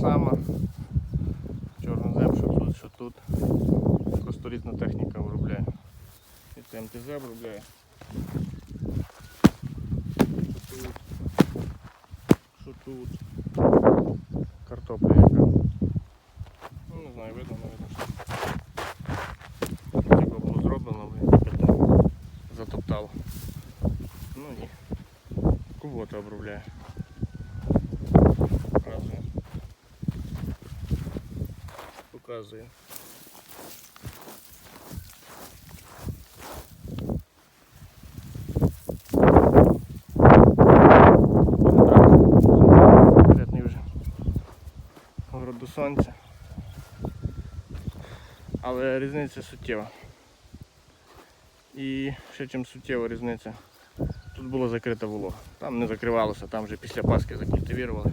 сама. Чорнозем, що тут, що тут. Просто різна техніка виробляє. І це МТЗ виробляє. Що тут? Що тут? Картопля яка. Ну не знаю, видно, не видно. що. Типа було зроблено, тільки затоптало. Ну ні. Кубота обробляє. Показує. Показує. До сонця. Але різниця суттєва. І ще чим суттєва різниця. Тут була закрита волога. Там не закривалося, там вже після Пасхи закультивірували.